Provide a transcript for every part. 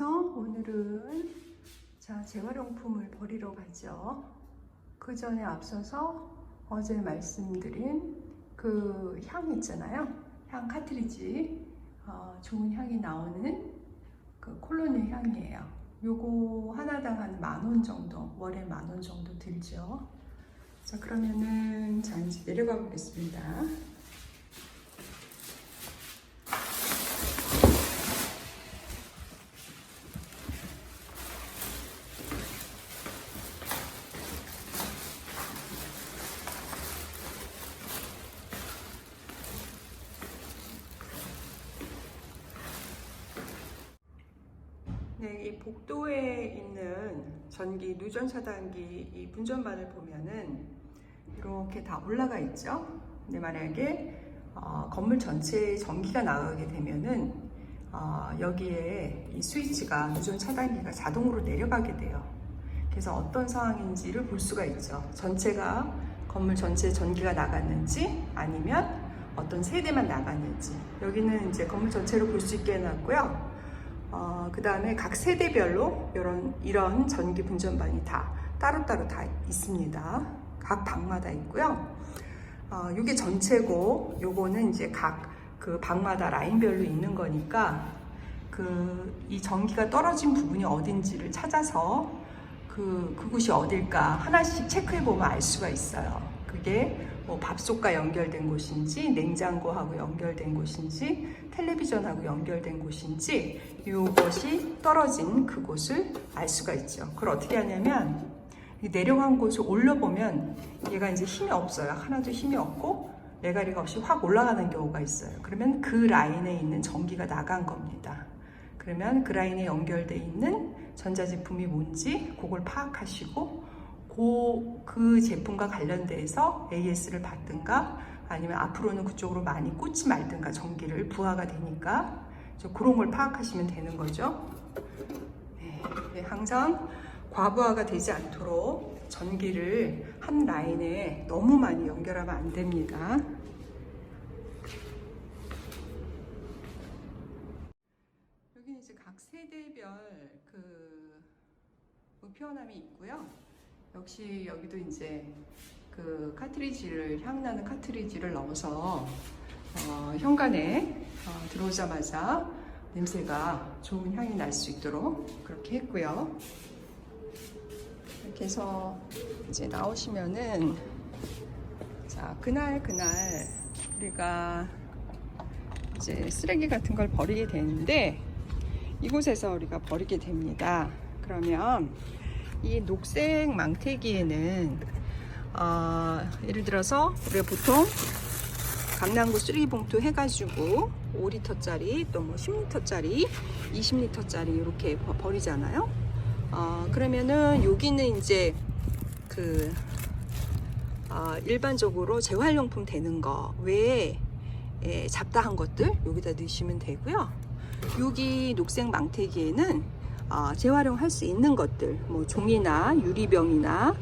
그래서 오늘은 자 재활용품을 버리러 가죠. 그 전에 앞서서 어제 말씀드린 그 향 있잖아요. 향 카트리지 어, 좋은 향이 나오는 그 콜로니 향이에요. 요거 하나당 한 만 원 정도 월에 만 원 정도 들죠. 자 그러면은 자 이제 내려가 보겠습니다. 복도에 있는 전기 누전 차단기 이 분전반을 보면은 이렇게 다 올라가 있죠. 근데 만약에 어, 건물 전체에 전기가 나가게 되면은 어, 여기에 이 스위치가 누전 차단기가 자동으로 내려가게 돼요. 그래서 어떤 상황인지를 볼 수가 있죠. 전체가 건물 전체에 전기가 나갔는지 아니면 어떤 세대만 나갔는지 여기는 이제 건물 전체로 볼수 있게 해놨고요. 어, 그 다음에 각 세대별로 이런, 이런 전기 분전반이 다 따로따로 다 있습니다. 각 방마다 있고요. 어, 이게 전체고, 요거는 이제 각 그 방마다 라인별로 있는 거니까, 그, 이 전기가 떨어진 부분이 어딘지를 찾아서 그, 그곳이 어딜까 하나씩 체크해 보면 알 수가 있어요. 그게 뭐 밥솥과 연결된 곳인지, 냉장고하고 연결된 곳인지, 텔레비전하고 연결된 곳인지, 이것이 떨어진 그곳을 알 수가 있죠. 그걸 어떻게 하냐면, 이 내려간 곳을 올려보면 얘가 이제 힘이 없어요. 하나도 힘이 없고, 레가리가 없이 확 올라가는 경우가 있어요. 그러면 그 라인에 있는 전기가 나간 겁니다. 그러면 그 라인에 연결돼 있는 전자제품이 뭔지 그걸 파악하시고 그, 그 제품과 관련돼서 AS를 받든가 아니면 앞으로는 그쪽으로 많이 꽂지 말든가 전기를 부하가 되니까 저 그런 걸 파악하시면 되는 거죠. 네, 네, 항상 과부하가 되지 않도록 전기를 한 라인에 너무 많이 연결하면 안 됩니다. 여기 이제 각 세대별 그 우편함이 있고요. 역시 여기도 이제 그 카트리지를 향나는 카트리지를 넣어서 어, 현관에 어, 들어오자마자 냄새가 좋은 향이 날 수 있도록 그렇게 했고요. 이렇게 해서 이제 나오시면은 자 그날 그날 우리가 이제 쓰레기 같은 걸 버리게 되는데 이곳에서 우리가 버리게 됩니다. 그러면 이 녹색 망태기에는 어, 예를 들어서 우리가 보통 강남구 쓰레기 봉투 해가지고 5리터짜리 또 뭐 10리터짜리 20리터짜리 이렇게 버- 버리잖아요. 어, 그러면은 여기는 이제 그 어, 일반적으로 재활용품 되는 거 외에 예, 잡다한 것들 여기다 넣으시면 되고요. 여기 녹색 망태기에는 어, 재활용할 수 있는 것들, 뭐 종이나 유리병이나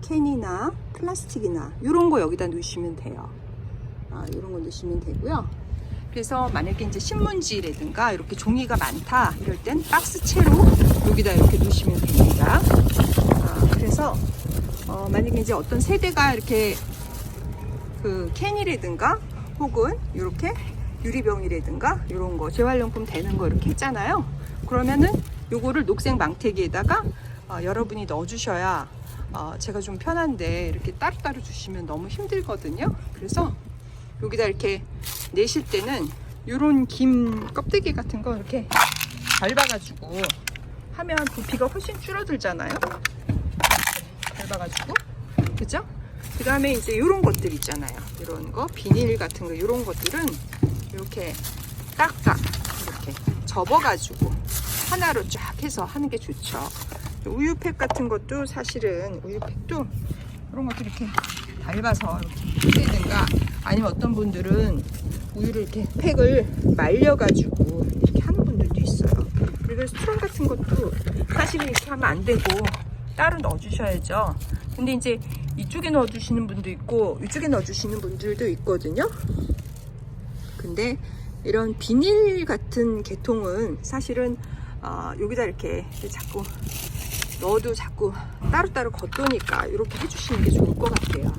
캔이나 플라스틱이나 이런 거 여기다 넣으시면 돼요. 아, 이런 거 넣으시면 되고요. 그래서 만약에 이제 신문지라든가 이렇게 종이가 많다 이럴 땐 박스채로 여기다 이렇게 넣으시면 됩니다. 아, 그래서 어, 만약에 이제 어떤 세대가 이렇게 그 캔이라든가 혹은 이렇게 유리병이라든가 이런 거 재활용품 되는 거 이렇게 했잖아요. 그러면은 요거를 녹색 망태기에다가 어, 여러분이 넣어주셔야 어, 제가 좀 편한데 이렇게 따로따로 주시면 너무 힘들거든요. 그래서 여기다 이렇게 내실 때는 요런 김 껍데기 같은 거 이렇게 밟아가지고 하면 부피가 훨씬 줄어들잖아요. 밟아가지고 그죠? 그 다음에 이제 이런 것들 있잖아요. 이런 거 비닐 같은 거 이런 것들은 이렇게 딱딱 이렇게 접어가지고 하나로 쫙 해서 하는 게 좋죠. 우유팩 같은 것도 사실은 우유팩도 이런 것도 이렇게 밟아서 이렇게 해든가 아니면 어떤 분들은 우유를 이렇게 팩을 말려가지고 이렇게 하는 분들도 있어요. 그리고 스트롱 같은 것도 사실은 이렇게 하면 안 되고 따로 넣어주셔야죠. 근데 이제 이쪽에 넣어주시는 분도 있고 이쪽에 넣어주시는 분들도 있거든요. 근데 이런 비닐 같은 계통은 사실은 어, 여기다 이렇게 자꾸 넣어도 자꾸 따로따로 걷도니까 이렇게 해주시는 게 좋을 것 같아요.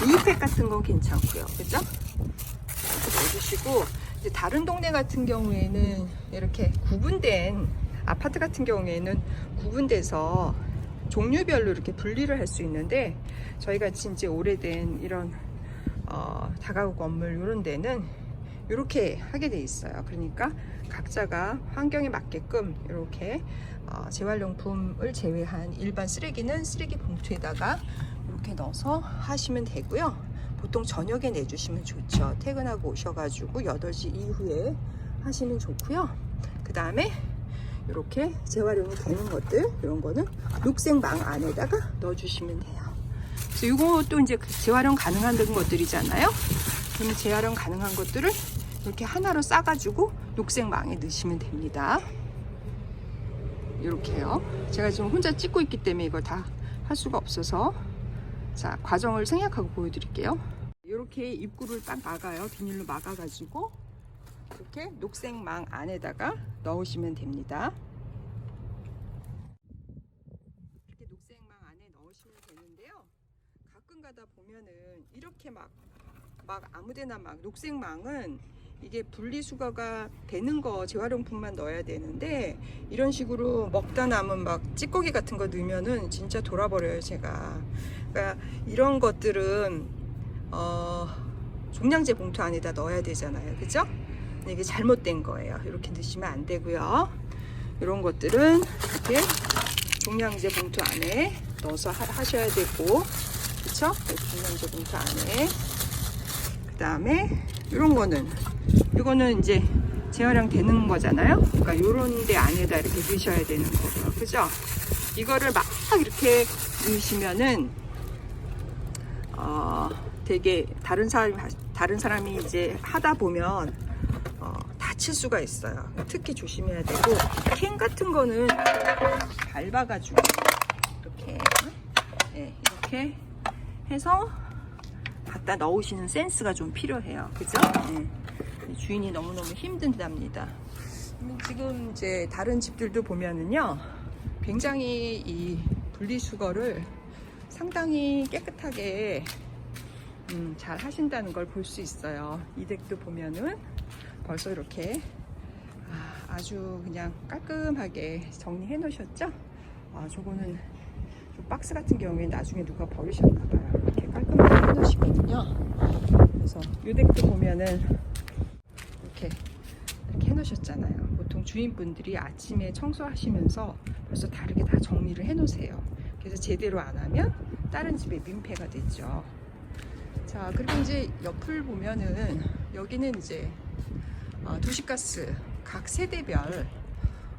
미니팩 같은 건 괜찮고요. 그죠? 이렇게 넣어주시고 이제 다른 동네 같은 경우에는 이렇게 구분된 아파트 같은 경우에는 구분돼서 종류별로 이렇게 분리를 할 수 있는데 저희가 진짜 오래된 이런 어, 다가구 건물 이런 데는 이렇게 하게 돼 있어요. 그러니까 각자가 환경에 맞게끔 이렇게 어, 재활용품을 제외한 일반 쓰레기는 쓰레기 봉투에다가 이렇게 넣어서 하시면 되고요. 보통 저녁에 내주시면 좋죠. 퇴근하고 오셔가지고 8시 이후에 하시면 좋고요. 그 다음에 이렇게 재활용이 되는 것들 이런 거는 녹색 망 안에다가 넣어주시면 돼요. 그래서 이것도 이제 그 재활용 가능한 것들이잖아요. 그러면 재활용 가능한 것들을 이렇게 하나로 싸가지고 녹색 망에 넣으시면 됩니다. 이렇게요. 제가 지금 혼자 찍고 있기 때문에 이걸 다 할 수가 없어서 자 과정을 생략하고 보여드릴게요. 이렇게 입구를 딱 막아요. 비닐로 막아가지고 이렇게 녹색 망 안에다가 넣으시면 됩니다. 이렇게 녹색 망 안에 넣으시면 되는데요. 가끔 가다 보면은 이렇게 막, 막 아무데나 막 녹색 망은 이게 분리수거가 되는 거 재활용품만 넣어야 되는데 이런 식으로 먹다 남은 막 찌꺼기 같은 거 넣으면은 진짜 돌아버려요 제가. 그러니까 이런 것들은 어 종량제 봉투 안에다 넣어야 되잖아요. 그죠? 이게 잘못된 거예요. 이렇게 넣으시면 안 되고요. 이런 것들은 이렇게 종량제 봉투 안에 넣어서 하, 하셔야 되고. 그쵸? 종량제 봉투 안에. 그 다음에 이런 거는 이거는 이제 재활용 되는 거잖아요. 그러니까 요런 데 안에다 이렇게 넣으셔야 되는 거고요. 그죠? 이거를 막 이렇게 넣으시면은 어 되게 다른 사람이 다른 사람이 이제 하다 보면 어 다칠 수가 있어요. 특히 조심해야 되고 캔 같은 거는 밟아가지고 이렇게 네, 이렇게 해서 갖다 넣으시는 센스가 좀 필요해요. 그죠? 네. 주인이 너무너무 힘든답니다. 지금 이제 다른 집들도 보면은요, 굉장히 이 분리수거를 상당히 깨끗하게 음, 잘 하신다는 걸 볼 수 있어요. 이 댁도 보면은 벌써 이렇게 아, 아주 그냥 깔끔하게 정리해 놓으셨죠? 아, 저거는 저 박스 같은 경우에 나중에 누가 버리셨나 봐요. 이렇게 깔끔하게 해 놓으시거든요. 그래서 이 댁도 보면은 해놓으셨잖아요. 보통 주인분들이 아침에 청소하시면서 벌써 다르게 다 정리를 해 놓으세요. 그래서 제대로 안 하면 다른 집에 민폐가 되죠. 자, 그리고 이제 옆을 보면은 여기는 이제 어, 도시가스 각 세대별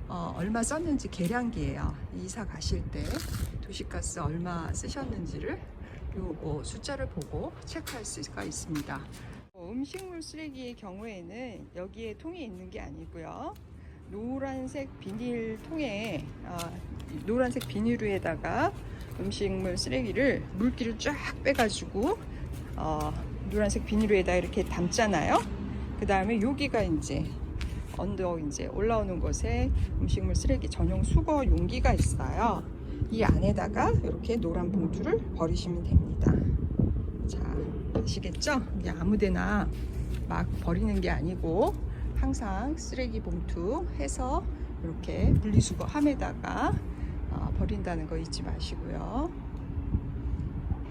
어, 얼마 썼는지 계량기예요. 이사 가실 때 도시가스 얼마 쓰셨는지를 요 숫자를 보고 체크할 수가 있습니다. 어, 음식물 쓰레기의 경우에는 여기에 통이 있는 게 아니고요. 노란색 비닐 통에 아, 노란색 비닐에다가 음식물 쓰레기를 물기를 쫙 빼가지고 어, 노란색 비닐에다 이렇게 담잖아요. 그 다음에 여기가 이제 언더 이제 올라오는 곳에 음식물 쓰레기 전용 수거 용기가 있어요. 이 안에다가 이렇게 노란 봉투를 버리시면 됩니다. 자, 아시겠죠? 이게 아무데나 막 버리는 게 아니고 항상 쓰레기 봉투 해서 이렇게 분리수거 함에다가 어, 버린다는 거 잊지 마시고요.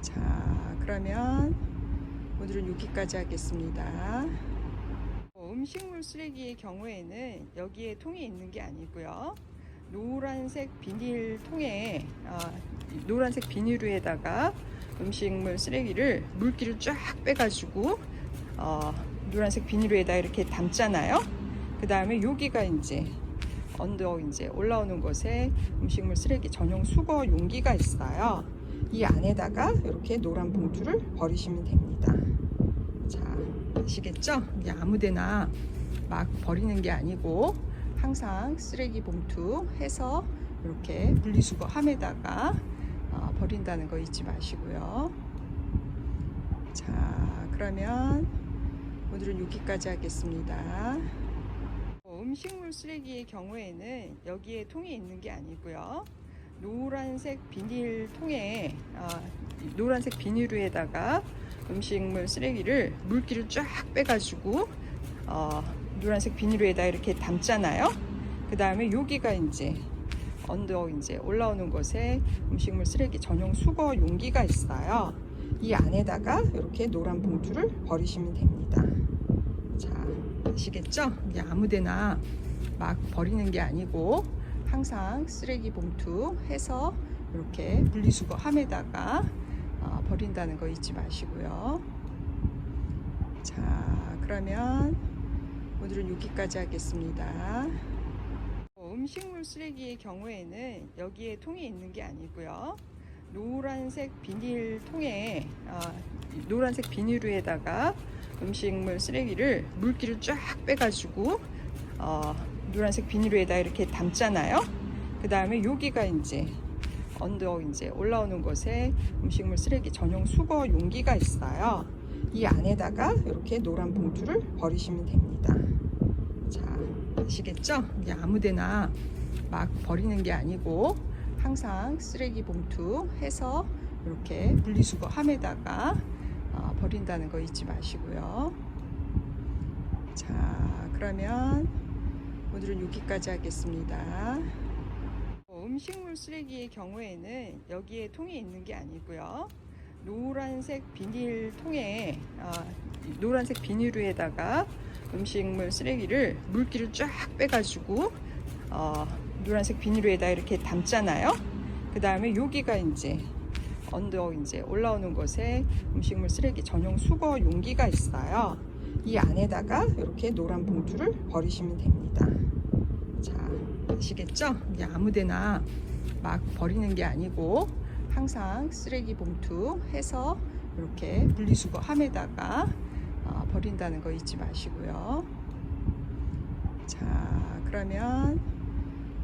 자, 그러면 오늘은 여기까지 하겠습니다. 어, 음식물 쓰레기의 경우에는 여기에 통이 있는 게 아니고요. 노란색 비닐 통에 아, 노란색 비닐에다가 음식물 쓰레기를 물기를 쫙 빼가지고 어, 노란색 비닐에다 이렇게 담잖아요. 그 다음에 여기가 이제 언더 이제 올라오는 곳에 음식물 쓰레기 전용 수거 용기가 있어요. 이 안에다가 이렇게 노란 봉투를 버리시면 됩니다. 자, 아시겠죠? 이게 아무데나 막 버리는 게 아니고 항상 쓰레기 봉투 해서 이렇게 분리수거 함에다가 어, 버린다는 거 잊지 마시고요. 자, 그러면 오늘은 여기까지 하겠습니다. 어, 음식 음식물 쓰레기의 경우에는 여기에 통이 있는 게 아니고요. 노란색 비닐 통에 아, 노란색 비닐에다가 음식물 쓰레기를 물기를 쫙 빼가지고 어, 노란색 비닐에다 이렇게 담잖아요. 그 다음에 여기가 이제 언더 이제 올라오는 곳에 음식물 쓰레기 전용 수거 용기가 있어요. 이 안에다가 이렇게 노란 봉투를 버리시면 됩니다. 자, 아시겠죠? 이게 아무데나 막 버리는 게 아니고 항상 쓰레기 봉투 해서 이렇게 분리수거함에다가 어, 버린다는 거 잊지 마시고요. 자, 그러면 오늘은 여기까지 하겠습니다. 어, 음식물 쓰레기의 경우에는 여기에 통이 있는 게 아니고요. 노란색 비닐 통에 아, 노란색 비닐에다가 음식물 쓰레기를 물기를 쫙 빼가지고 어, 노란색 비닐에다 이렇게 담잖아요. 그 다음에 여기가 이제 언더 이제 올라오는 곳에 음식물 쓰레기 전용 수거 용기가 있어요. 이 안에다가 이렇게 노란 봉투를 버리시면 됩니다. 자, 아시겠죠? 이게 아무데나 막 버리는 게 아니고 항상 쓰레기 봉투 해서 이렇게 분리수거함에다가 어, 버린다는 거 잊지 마시고요. 자, 그러면 오늘은 여기까지 하겠습니다. 어, 음식물 쓰레기의 경우에는 여기에 통이 있는 게 아니고요. 노란색 비닐 통에 아, 노란색 비닐에다가 음식물 쓰레기를 물기를 쫙 빼가지고 어, 노란색 비닐에다 이렇게 담잖아요. 그 다음에 여기가 이제 언더 이제 올라오는 곳에 음식물 쓰레기 전용 수거 용기가 있어요. 이 안에다가 이렇게 노란 봉투를 버리시면 됩니다. 자, 아시겠죠? 이게 아무데나 막 버리는 게 아니고 항상 쓰레기 봉투 해서 이렇게 분리수거함에다가 어, 버린다는 거 잊지 마시고요. 자, 그러면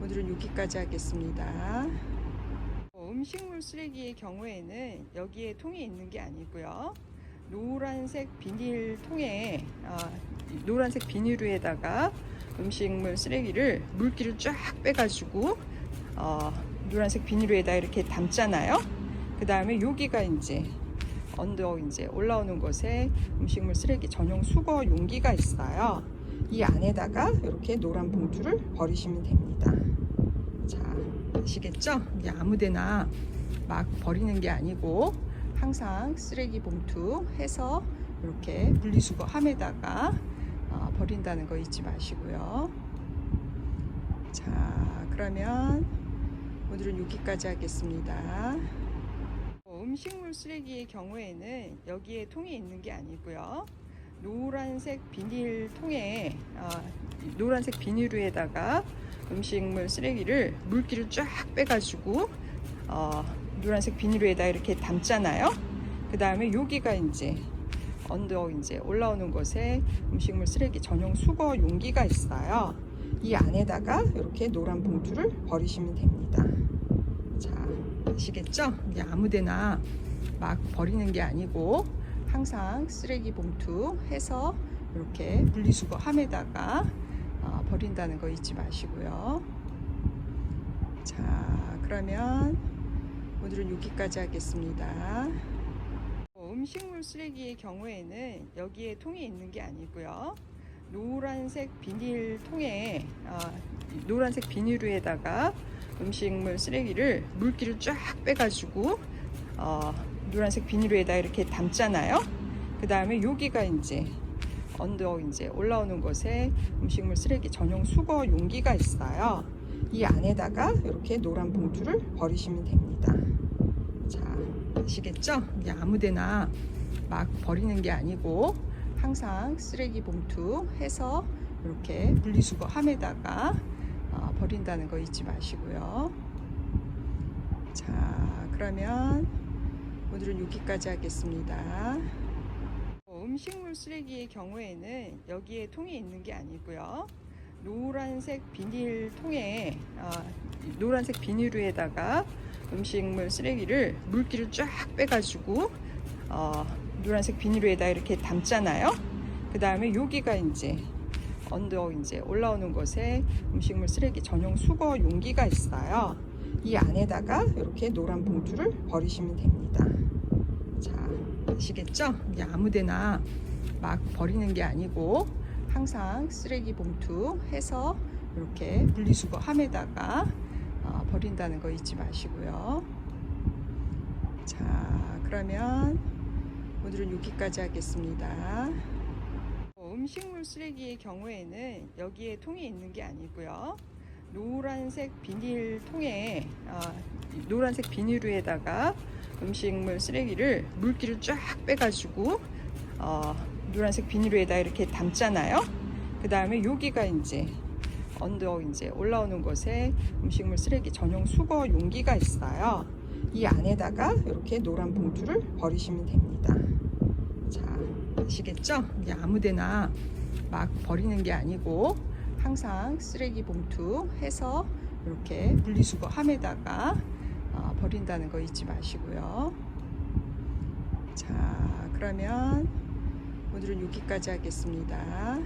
오늘은 여기까지 하겠습니다. 어, 음식물 쓰레기의 경우에는 여기에 통이 있는 게 아니고요. 노란색 비닐 통에 아, 노란색 비닐에다가 음식물 쓰레기를 물기를 쫙 빼가지고 어, 노란색 비닐에다 이렇게 담잖아요. 그 다음에 여기가 이제 언더 이제 올라오는 곳에 음식물 쓰레기 전용 수거 용기가 있어요. 이 안에다가 이렇게 노란 봉투를 버리시면 됩니다. 자, 아시겠죠? 이게 아무데나 막 버리는 게 아니고 항상 쓰레기 봉투 해서 이렇게 분리수거함에다가 어, 버린다는 거 잊지 마시고요. 자, 그러면 오늘은 여기까지 하겠습니다. 어, 음식물 쓰레기의 경우에는 여기에 통이 있는 게 아니고요. 노란색 비닐 통에 아, 노란색 비닐에다가 음식물 쓰레기를 물기를 쫙 빼가지고 어, 노란색 비닐에다 이렇게 담잖아요. 그 다음에 여기가 이제 언더 이제 올라오는 곳에 음식물 쓰레기 전용 수거 용기가 있어요. 이 안에다가 이렇게 노란 봉투를 버리시면 됩니다. 자, 아시겠죠? 이게 아무데나 막 버리는 게 아니고 항상 쓰레기 봉투 해서 이렇게 분리수거함에다가 어, 버린다는 거 잊지 마시고요. 자, 그러면 오늘은 여기까지 하겠습니다. 어, 음식물 쓰레기의 경우에는 여기에 통이 있는 게 아니고요. 노란색 비닐 통에 아, 노란색 비닐에다가 음식물 쓰레기를 물기를 쫙 빼가지고 어, 노란색 비닐에다 이렇게 담잖아요. 그 다음에 여기가 이제 언더 이제 올라오는 곳에 음식물 쓰레기 전용 수거 용기가 있어요. 이 안에다가 이렇게 노란 봉투를 버리시면 됩니다. 자, 아시겠죠? 이게 아무데나 막 버리는 게 아니고 항상 쓰레기 봉투 해서 이렇게 분리수거함에다가 어, 버린다는 거 잊지 마시고요. 자, 그러면 오늘은 여기까지 하겠습니다. 어, 음식물 쓰레기의 경우에는 여기에 통이 있는 게 아니고요. 노란색 비닐 통에 아, 노란색 비닐에다가 음식물 쓰레기를 물기를 쫙 빼가지고 어, 노란색 비닐에다 이렇게 담잖아요. 그 다음에 여기가 이제 언더 이제 올라오는 곳에 음식물 쓰레기 전용 수거 용기가 있어요. 이 안에다가 이렇게 노란 봉투를 버리시면 됩니다. 자, 아시겠죠? 이게 아무데나 막 버리는 게 아니고 항상 쓰레기 봉투 해서 이렇게 분리수거함에다가 어, 버린다는 거 잊지 마시고요. 자, 그러면 오늘은 여기까지 하겠습니다. 어, 음식물 쓰레기의 경우에는 여기에 통이 있는 게 아니고요. 노란색 비닐 통에 아, 노란색 비닐에다가 음식물 쓰레기를 물기를 쫙 빼가지고 어, 노란색 비닐에다 이렇게 담잖아요. 그 다음에 여기가 이제 언더 이제 올라오는 곳에 음식물 쓰레기 전용 수거 용기가 있어요. 이 안에다가 이렇게 노란 봉투를 버리시면 됩니다. 자, 아시겠죠? 이게 아무데나 막 버리는 게 아니고 항상 쓰레기 봉투 해서 이렇게 분리수거함에다가 어, 버린다는 거 잊지 마시고요. 자, 그러면 오늘은 여기까지 하겠습니다.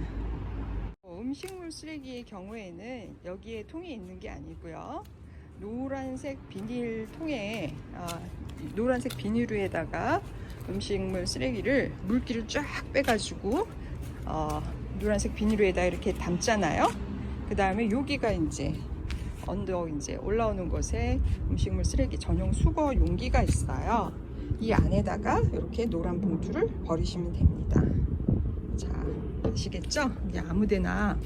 어, 음식물 쓰레기의 경우에는 여기에 통이 있는 게 아니고요. 노란색 비닐 통에 아, 노란색 비닐에다가 음식물 쓰레기를 물기를 쫙 빼가지고 어, 노란색 비닐에다 이렇게 담잖아요. 그 다음에 여기가 이제 언더 이제 올라오는 곳에 음식물 쓰레기 전용 수거 용기가 있어요. 이 안에다가 이렇게 노란 봉투를 버리시면 됩니다. 자, 아시겠죠? 이게 아무데나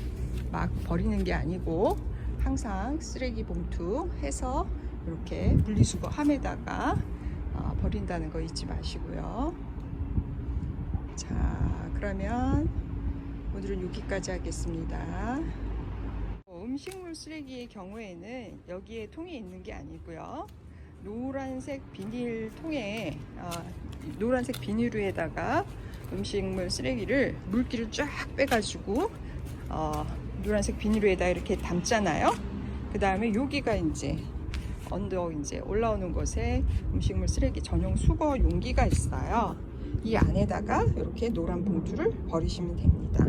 막 버리는 게 아니고 항상 쓰레기 봉투 해서 이렇게 분리수거함에다가 어, 버린다는 거 잊지 마시고요. 자, 그러면 오늘은 여기까지 하겠습니다. 어, 음식물 쓰레기의 경우에는 여기에 통이 있는 게 아니고요. 노란색 비닐 통에 아, 노란색 비닐에다가 음식물 쓰레기를 물기를 쫙 빼가지고 어, 노란색 비닐에다 이렇게 담잖아요. 그 다음에 여기가 이제 언더 이제 올라오는 곳에 음식물 쓰레기 전용 수거 용기가 있어요. 이 안에다가 이렇게 노란 봉투를 버리시면 됩니다.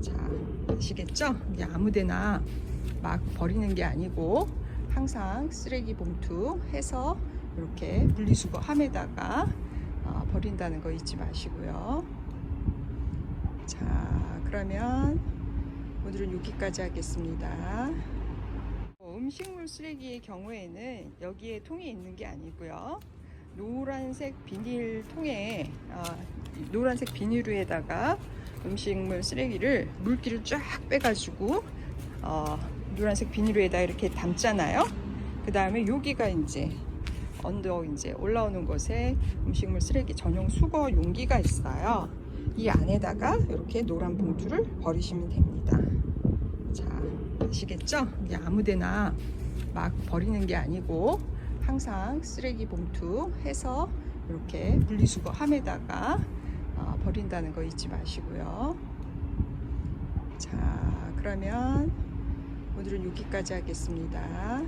자, 아시겠죠? 이게 아무데나 막 버리는 게 아니고 항상 쓰레기 봉투 해서 이렇게 분리수거함에다가 어, 버린다는 거 잊지 마시고요. 자, 그러면 오늘은 여기까지 하겠습니다. 어, 음식물 쓰레기의 경우에는 여기에 통이 있는 게 아니고요. 노란색 비닐 통에 아, 노란색 비닐에다가 음식물 쓰레기를 물기를 쫙 빼가지고 어, 노란색 비닐에다 이렇게 담잖아요. 그 다음에 여기가 이제 언더 이제 올라오는 곳에 음식물 쓰레기 전용 수거 용기가 있어요. 이 안에다가 이렇게 노란 봉투를 버리시면 됩니다. 자, 아시겠죠? 이게 아무데나 막 버리는 게 아니고 항상 쓰레기 봉투 해서 이렇게 분리수거함에다가 어, 버린다는 거 잊지 마시고요. 자, 그러면 오늘은 여기까지 하겠습니다.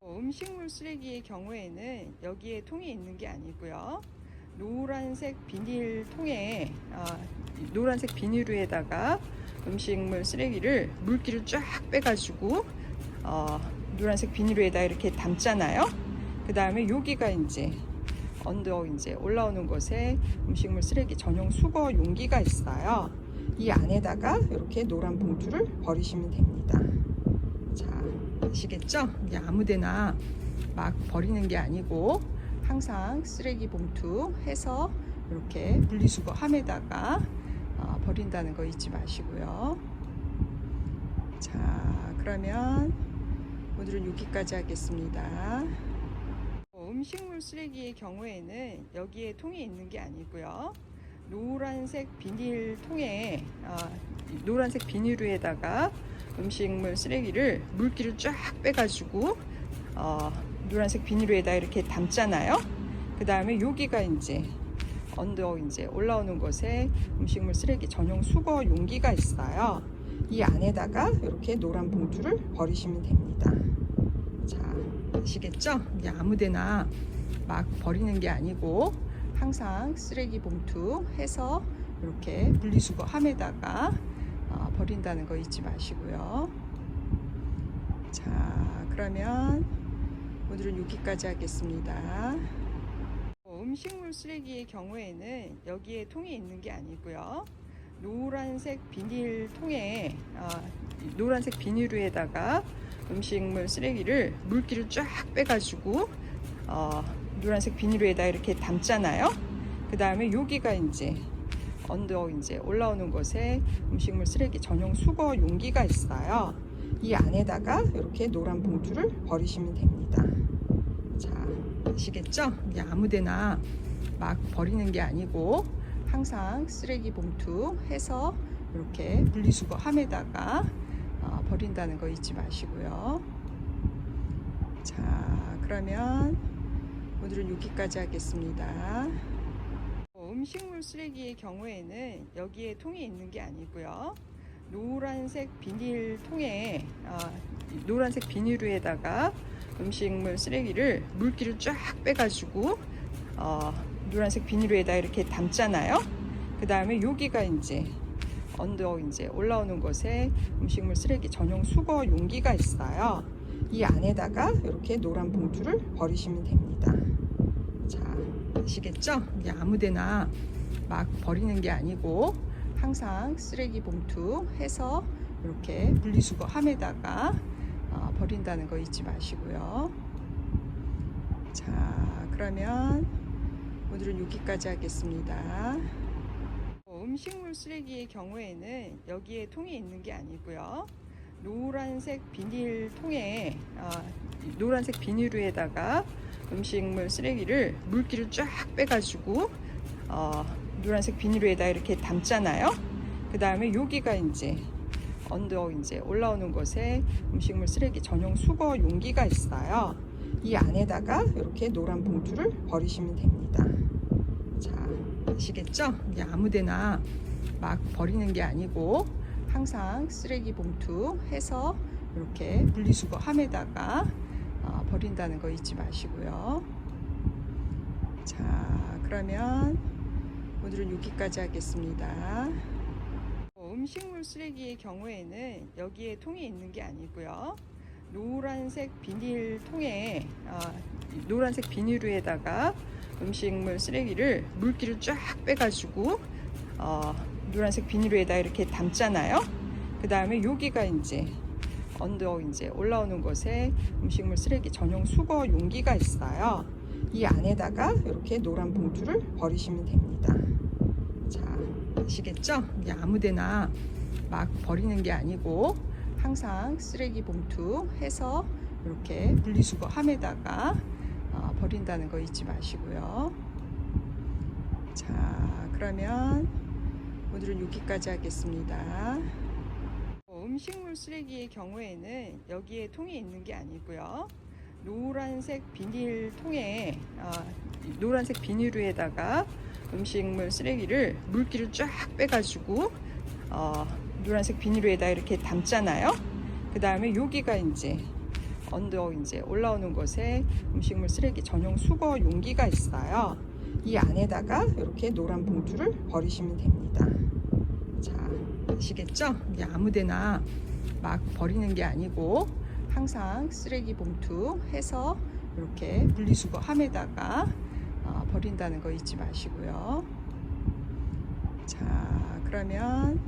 어, 음식물 쓰레기의 경우에는 여기에 통이 있는 게 아니고요. 노란색 비닐 통에 아, 노란색 비닐에다가 음식물 쓰레기를 물기를 쫙 빼가지고 어, 노란색 비닐에다 이렇게 담잖아요. 그 다음에 여기가 이제 언더 이제 올라오는 곳에 음식물 쓰레기 전용 수거 용기가 있어요. 이 안에다가 이렇게 노란 봉투를 버리시면 됩니다. 자, 아시겠죠? 이게 아무데나 막 버리는 게 아니고 항상 쓰레기 봉투 해서 이렇게 분리수거함에다가 어, 버린다는 거 잊지 마시고요. 자, 그러면 오늘은 여기까지 하겠습니다. 어, 음식물 쓰레기의 경우에는 여기에 통이 있는 게 아니고요. 노란색 비닐 통에 아, 노란색 비닐에다가 음식물 쓰레기를 물기를 쫙 빼가지고 어, 노란색 비닐에다 이렇게 담잖아요. 그 다음에 여기가 이제 언더 이제 올라오는 곳에 음식물 쓰레기 전용 수거 용기가 있어요. 이 안에다가 이렇게 노란 봉투를 버리시면 됩니다. 자, 아시겠죠? 이게 아무데나 막 버리는 게 아니고 항상 쓰레기 봉투 해서 이렇게 분리수거함에다가 어, 버린다는 거 잊지 마시고요. 자, 그러면 오늘은 여기까지 하겠습니다. 어, 음식물 쓰레기의 경우에는 여기에 통이 있는 게 아니고요. 노란색 비닐 통에 어, 노란색 비닐에다가 음식물 쓰레기를 물기를 쫙 빼가지고 어, 노란색 비닐에다 이렇게 담잖아요. 그 다음에 여기가 이제 언더 이제 올라오는 곳에 음식물 쓰레기 전용 수거 용기가 있어요. 이 안에다가 이렇게 노란 봉투를 버리시면 됩니다. 자, 아시겠죠? 이게 아무데나 막 버리는 게 아니고 항상 쓰레기 봉투 해서 이렇게 분리수거 함에다가 어, 버린다는 거 잊지 마시고요. 자, 그러면 오늘은 여기까지 하겠습니다. 어, 음식물 쓰레기의 경우에는 여기에 통이 있는 게 아니고요. 노란색 비닐 통에 어, 노란색 비닐에다가 음식물 쓰레기를 물기를 쫙 빼가지고 어, 노란색 비닐에다 이렇게 담잖아요. 그 다음에 여기가 이제 언더 이제 올라오는 곳에 음식물 쓰레기 전용 수거 용기가 있어요. 이 안에다가 이렇게 노란 봉투를 버리시면 됩니다. 자, 아시겠죠? 이게 아무데나 막 버리는 게 아니고 항상 쓰레기 봉투 해서 이렇게 분리수거 함에다가 어, 버린다는 거 잊지 마시고요. 자, 그러면 오늘은 여기까지 하겠습니다. 어, 음식물 쓰레기의 경우에는 여기에 통이 있는 게 아니고요. 노란색 비닐 통에 어, 노란색 비닐에다가 음식물 쓰레기를 물기를 쫙 빼가지고 어, 노란색 비닐에다 이렇게 담잖아요. 그 다음에 여기가 이제 언더 이제 올라오는 곳에 음식물 쓰레기 전용 수거 용기가 있어요. 이 안에다가 이렇게 노란 봉투를 버리시면 됩니다. 자, 아시겠죠? 이게 아무데나 막 버리는 게 아니고 항상 쓰레기 봉투 해서 이렇게 분리수거 함에다가 어, 버린다는 거 잊지 마시고요. 자, 그러면 오늘은 여기까지 하겠습니다. 어, 음식물 쓰레기의 경우에는 여기에 통이 있는 게 아니고요. 노란색 비닐 통에 어, 노란색 비닐에다가 음식물 쓰레기를 물기를 쫙 빼가지고 어, 노란색 비닐에다 이렇게 담잖아요. 그 다음에 여기가 이제 언더 이제 올라오는 곳에 음식물 쓰레기 전용 수거 용기가 있어요. 이 안에다가 이렇게 노란 봉투를 버리시면 됩니다. 자, 아시겠죠? 이게 아무데나 막 버리는 게 아니고 항상 쓰레기 봉투 해서 이렇게 분리수거 함에다가 어, 버린다는 거 잊지 마시고요. 자, 그러면 오늘은 여기까지 하겠습니다. 어, 음식물 쓰레기의 경우에는 여기에 통이 있는 게 아니고요. 노란색 비닐 통에 어, 노란색 비닐에다가 음식물 쓰레기를 물기를 쫙 빼가지고 어, 노란색 비닐에다 이렇게 담잖아요. 그 다음에 여기가 이제 언더 이제 올라오는 곳에 음식물 쓰레기 전용 수거 용기가 있어요. 이 안에다가 이렇게 노란 봉투를 버리시면 됩니다. 자, 아시겠죠? 이게 아무데나 막 버리는 게 아니고 항상 쓰레기 봉투 해서 이렇게 분리수거 함에다가 어, 버린다는 거 잊지 마시고요. 자, 그러면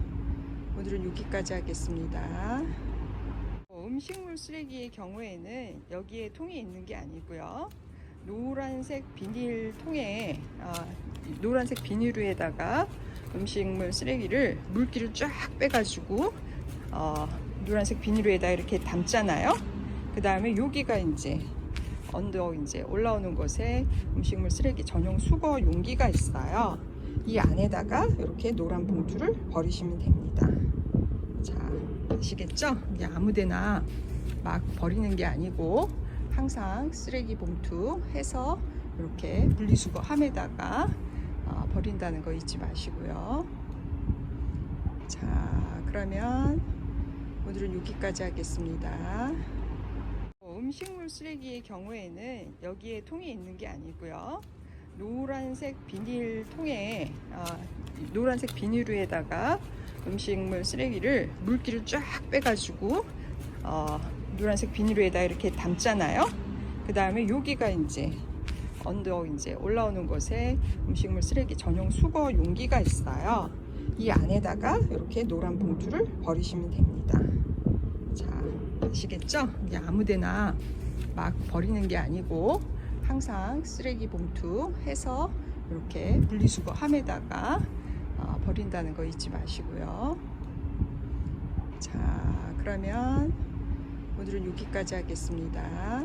오늘은 여기까지 하겠습니다. 어, 음식물 쓰레기의 경우에는 여기에 통이 있는 게 아니고요. 노란색 비닐 통에 어, 노란색 비닐에다가 음식물 쓰레기를 물기를 쫙 빼가지고 어, 노란색 비닐 에다 이렇게 담잖아요. 그 다음에 여기가 이제 언더 이제 올라오는 곳에 음식물 쓰레기 전용 수거 용기가 있어요. 이 안에다가 이렇게 노란 봉투를 버리시면 됩니다. 자, 아시겠죠? 이게 아무데나 막 버리는 게 아니고 항상 쓰레기 봉투 해서 이렇게 분리수거 함에다가 어, 버린다는 거 잊지 마시고요. 자, 그러면 오늘은 여기까지 하겠습니다. 어, 음식물 쓰레기의 경우에는 여기에 통이 있는 게 아니고요. 노란색 비닐 통에 어, 노란색 비닐에다가 음식물 쓰레기를 물기를 쫙 빼가지고 어, 노란색 비닐에다 이렇게 담잖아요. 그 다음에 여기가 이제 언더 이제 올라오는 곳에 음식물 쓰레기 전용 수거 용기가 있어요. 이 안에다가 이렇게 노란 봉투를 버리시면 됩니다. 자, 아시겠죠? 이게 아무데나 막 버리는 게 아니고 항상 쓰레기 봉투 해서 이렇게 분리수거함에다가 어, 버린다는 거 잊지 마시고요. 자, 그러면 오늘은 여기까지 하겠습니다.